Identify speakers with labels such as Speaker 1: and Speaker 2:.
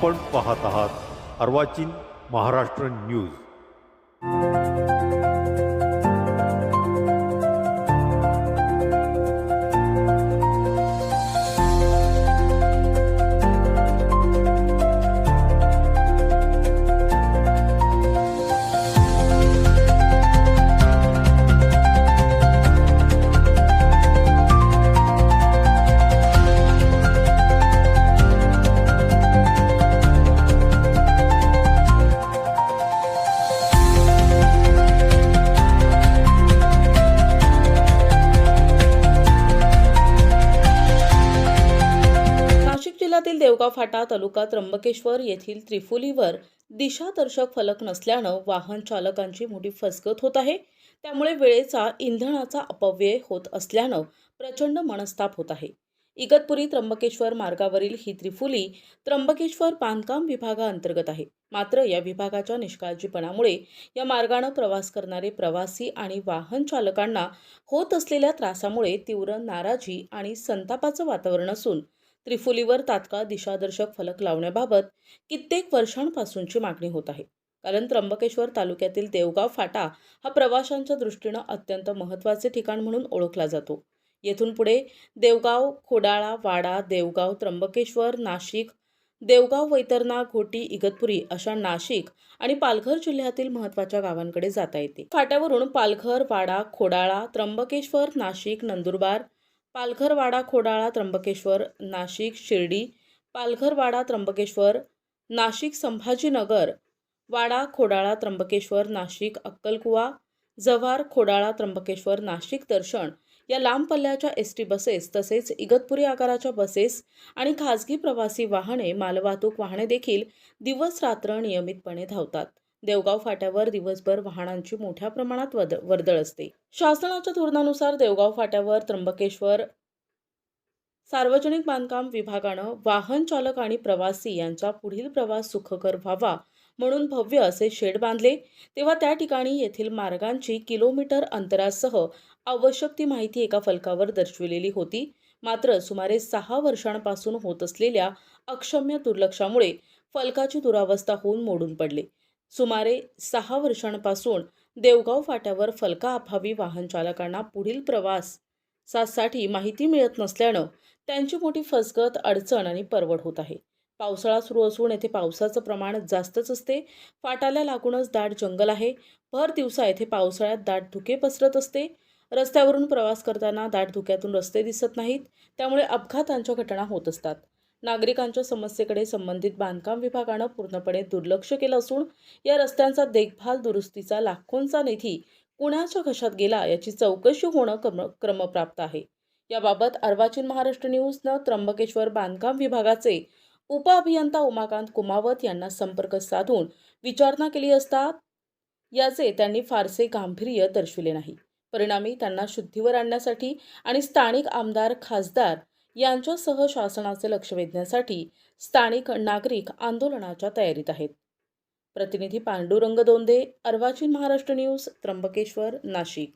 Speaker 1: आपण पाहत आहात अर्वाचीन महाराष्ट्र न्यूज.
Speaker 2: देवगाव फाटा तालुका त्र्यंबकेश्वर येथील त्रिफुलीवर दिशादर्शक फलक नसल्यानं वाहन चालकांची मोठी फसगत होत आहे. त्यामुळे वेळेचा इंधनाचा अपव्यय होत असल्यानं प्रचंड मनस्ताप होत आहे. इगतपुरी त्र्यंबकेश्वर मार्गावरील ही त्रिफुली त्र्यंबकेश्वर बांधकाम विभागाअंतर्गत आहे. मात्र या विभागाच्या निष्काळजीपणामुळे या मार्गानं प्रवास करणारे प्रवासी आणि वाहन चालकांना होत असलेल्या त्रासामुळे तीव्र नाराजी आणि संतापाचं वातावरण असून त्रिफुलीवर तात्काळ दिशादर्शक फलक लावण्याबाबत कित्येक वर्षांपासूनची मागणी होत आहे. कारण त्र्यंबकेश्वर तालुक्यातील देवगाव फाटा हा प्रवाशांच्या दृष्टीनं अत्यंत महत्त्वाचे ठिकाण म्हणून ओळखला जातो. येथून पुढे देवगाव खोडाळा वाडा देवगाव त्र्यंबकेश्वर नाशिक देवगाव वैतरणा घोटी इगतपुरी अशा नाशिक आणि पालघर जिल्ह्यातील महत्त्वाच्या गावांकडे जाता येते. फाट्यावरून पालघर वाडा खोडाळा त्र्यंबकेश्वर नाशिक नंदुरबार पालघरवाडा खोडाळा त्र्यंबकेश्वर नाशिक शिर्डी पालघरवाडा त्र्यंबकेश्वर नाशिक संभाजीनगर वाडा खोडाळा त्र्यंबकेश्वर नाशिक अक्कलकुवा जव्हार खोडाळा त्र्यंबकेश्वर नाशिक दर्शन या लांब पल्ल्याच्या एस टी बसेस तसेच इगतपुरी आकाराच्या बसेस आणि खाजगी प्रवासी वाहने मालवाहतूक वाहने देखील दिवस रात्र नियमितपणे धावतात. देवगाव फाट्यावर दिवसभर वाहनांची मोठ्या प्रमाणात वद वर्दळ असते. शासनाच्या धोरणानुसार देवगाव फाट्यावर त्र्यंबकेश्वर सार्वजनिक बांधकाम विभागानं वाहन चालक आणि प्रवासी यांचा पुढील प्रवास सुखकर व्हावा म्हणून भव्य असे शेड बांधले. तेव्हा त्या ठिकाणी येथील मार्गांची किलोमीटर अंतरासह आवश्यक ती माहिती एका फलकावर दर्शविलेली होती. मात्र सुमारे सहा वर्षांपासून होत असलेल्या अक्षम्य दुर्लक्षामुळे फलकाची दुरावस्था होऊन मोडून पडले. सुमारे सहा वर्षांपासून देवगाव फाट्यावर फलकाअभावी वाहन चालकांना पुढील प्रवासासाठी माहिती मिळत नसल्यानं त्यांची मोठी फसगत अडचण आणि परवड होत आहे. पावसाळा सुरू असून येथे पावसाचं प्रमाण जास्तच असते. फाटाला लागूनच दाट जंगल आहे. भर दिवसा येथे पावसाळ्यात दाट धुके पसरत असते. रस्त्यावरून प्रवास करताना दाट धुक्यातून रस्ते दिसत नाहीत. त्यामुळे अपघातांच्या घटना होत असतात. नागरिकांच्या समस्येकडे संबंधित बांधकाम विभागानं पूर्णपणे दुर्लक्ष केलं असून या रस्त्यांचा देखभाल दुरुस्तीचा लाखोंचा निधी कुणाच्या घशात गेला याची चौकशी होणं क्रम क्रमप्राप्त आहे. याबाबत अर्वाचीन महाराष्ट्र न्यूजनं त्र्यंबकेश्वर बांधकाम विभागाचे उपअभियंता उमाकांत कुमावत यांना संपर्क साधून विचारणा केली असता याचे त्यांनी फारसे गांभीर्य दर्शविले नाही. परिणामी त्यांना शुद्धीवर आणण्यासाठी आणि स्थानिक आमदार खासदार यांच्यासह शासनाचे लक्ष वेधण्यासाठी स्थानिक नागरिक आंदोलनाच्या तयारीत आहेत. प्रतिनिधी पांडुरंग दोंदे अर्वाचीन महाराष्ट्र न्यूज त्र्यंबकेश्वर नाशिक.